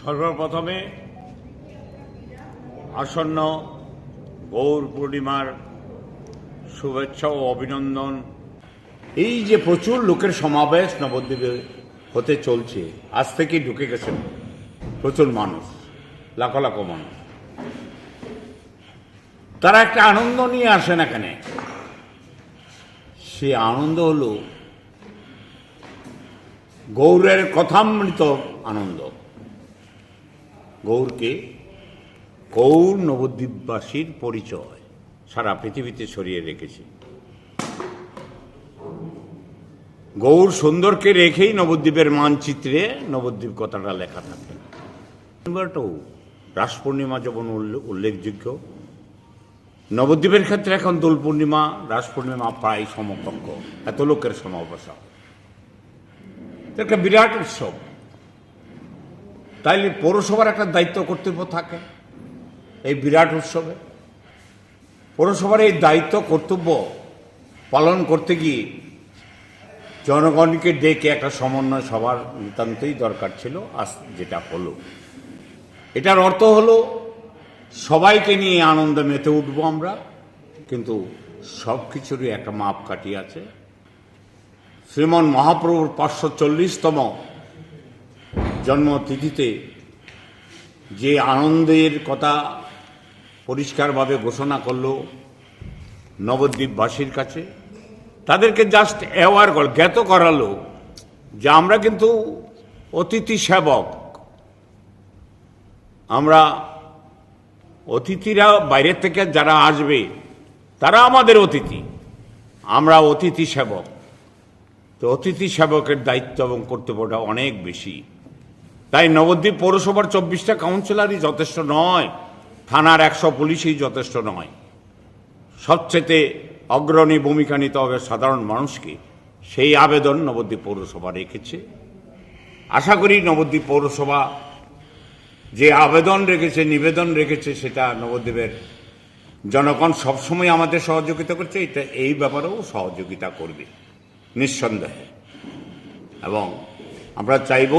সর্বপ্রথমে আসন্ন গৌর পূর্ণিমার শুভেচ্ছা ও অভিনন্দন। এই যে প্রচুর লোকের সমাবেশ নবদ্বীপে হতে চলছে, আজ থেকেই ঢুকে গেছেন প্রচুর মানুষ, লাখ লাখ মানুষ। তারা একটা আনন্দ নিয়ে আসেন এখানে সে আনন্দ হলো গৌরের কথামৃত আনন্দ। গৌরকে গৌর নবদ্বীপবাসীর পরিচয় সারা পৃথিবীতে ছড়িয়ে রেখেছে। গৌর সুন্দরকে রেখেই নবদ্বীপের মানচিত্রে নবদ্বীপ কথাটা লেখা থাকে। রাস পূর্ণিমা যেমন উল্লে- উল্লেখযোগ্য, নবদ্বীপের ক্ষেত্রে এখন দোল পূর্ণিমা রাস পূর্ণিমা প্রায় সমকক্ষ, এত লোকের সমাবেশ। একটা বিরাট উৎসব। তাইলে পৌরসভার একটা দায়িত্ব কর্তব্য থাকে, এই বিরাট উৎসবে। পৌরসভার এই দায়িত্ব কর্তব্য পালন করতে গিয়ে জনগণকে ডেকে একটা সমন্বয় সবার নিতান্তই দরকার ছিল, আজ যেটা হলো। এটার অর্থ হলো, সবাইকে নিয়ে আনন্দে মেতে উঠব আমরা, কিন্তু সব কিছুরই একটা মাপ কাটি আছে। শ্রীমন মহাপ্রভুর পাঁচশো চল্লিশতম জন্মতিথিতে যে আনন্দের কথা পরিষ্কারভাবে ঘোষণা করল নবদ্বীপবাসীর কাছে, তাদেরকে জাস্ট অ্যাওয়ার কর, জ্ঞাত করালো যে আমরা কিন্তু অতিথি সেবক। আমরা অতিথিরা বাইরের থেকে যারা আসবে, তারা আমাদের অতিথি। আমরা অতিথি সেবক। তো অতিথি সেবকের দায়িত্ব এবং কর্তব্যটা অনেক বেশি। তাই নবদ্বীপ পৌরসভার চব্বিশটা কাউন্সিলারই যথেষ্ট নয়, থানার একশো পুলিশই যথেষ্ট নয়। সবচেয়ে অগ্রণী ভূমিকা নিতে হবে সাধারণ মানুষকে। সেই আবেদন নবদ্বীপ পৌরসভা রেখেছে। আশা করি নবদ্বীপ পৌরসভা যে আবেদন রেখেছে, নিবেদন রেখেছে, সেটা নবদ্বীপের জনগণ সবসময় আমাদের সহযোগিতা করছে। এটা এই ব্যাপারেও সহযোগিতা করবে, নিঃসন্দেহে। এবং আমরা চাইব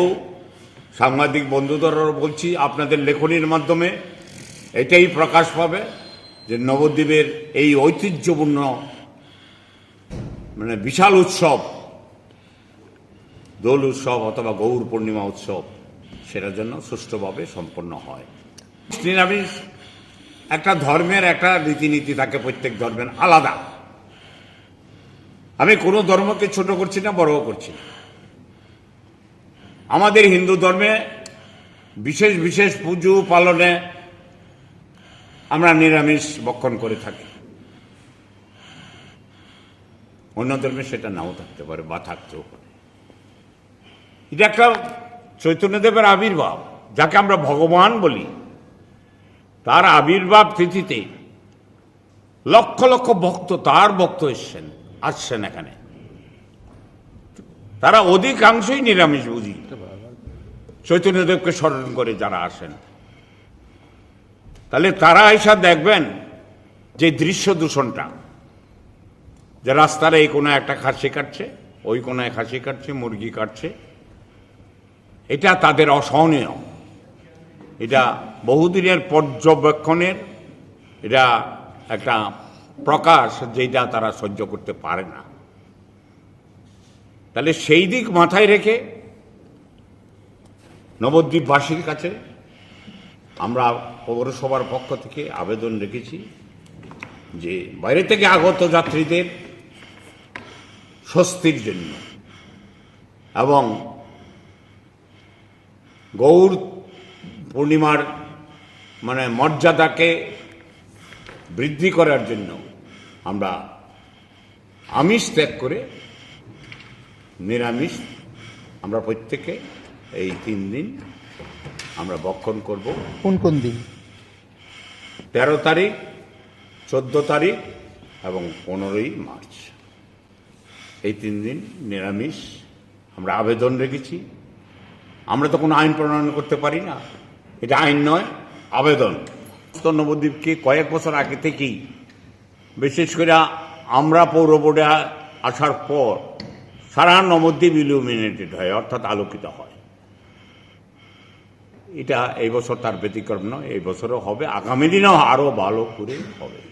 সাংবাদিক বন্ধুদেরও বলছি, আপনাদের লেখনির মাধ্যমে এটাই প্রকাশ পাবে যে নবদ্বীপের এই ঐতিহ্যপূর্ণ মানে বিশাল উৎসব, দোল উৎসব অথবা গৌর পূর্ণিমা উৎসব, সেটার জন্য সুষ্ঠুভাবে সম্পন্ন হয়। নিরামিষ একটা ধর্মের একটা রীতিনীতি থাকে, প্রত্যেক ধর্মের আলাদা। আমি কোনো ধর্মকে ছোট করছি না, বড়ও করছি না। আমাদের হিন্দু ধর্মে বিশেষ বিশেষ পুজো পালনে আমরা নিরামিষ বক্ষণ করে থাকি। অন্য ধর্মে সেটা নাও থাকতে পারে বা থাকতেও পারে। এটা একটা চৈতন্যদেবের আবির্ভাব, যাকে আমরা ভগবান বলি। তার আবির্ভাব তিথিতে লক্ষ লক্ষ ভক্ত তার ভক্ত এসছেন, আসছেন এখানে। তারা অধিকাংশই নিরামিষ বুঝি চৈতন্যদেবকে স্মরণ করে যারা আসেন। তাহলে তারা এসা দেখবেন যে দৃশ্য দূষণটা, যে রাস্তার এই কোনো একটা খাসি কাটছে, ওই কোনায় খাসি কাটছে, মুরগি কাটছে, এটা তাদের অসহনীয়। এটা বহুদিনের পর্যবেক্ষণের এটা একটা প্রকাশ যেটা তারা সহ্য করতে পারে না। তাহলে সেই দিক মাথায় রেখে নবদ্বীপবাসীর কাছে আমরা পৌরসভার পক্ষ থেকে আবেদন রেখেছি যে বাইরে থেকে আগত যাত্রীদের স্বস্তির জন্য এবং গৌর পূর্ণিমার মানে মর্যাদাকে বৃদ্ধি করার জন্য আমরা আমিষ ত্যাগ করে নিরামিষ আমরা প্রত্যেকে এই তিন দিন আমরা বক্ষণ করব। কোন কোন দিন? তেরো তারিখ চোদ্দ তারিখ এবং পনেরোই মার্চ। এই তিন দিন নিরামিষ আমরা আবেদন রেখেছি। আমরা তো কোনো আইন প্রণয়ন করতে পারি না। এটা আইন নয় আবেদন। তো নবদ্বীপকে কয়েক বছর আগে থেকেই বিশেষ করে আমরা পৌর বোর্ডে আসার পর সারা নবদ্বীপ ইলুমিনেটেড হয় অর্থাৎ আলোকিত হয়। এটা এই বছর তার ব্যতিক্রম নয়, এই বছরও হবে। আগামী দিনেও আরও ভালো করে হবে।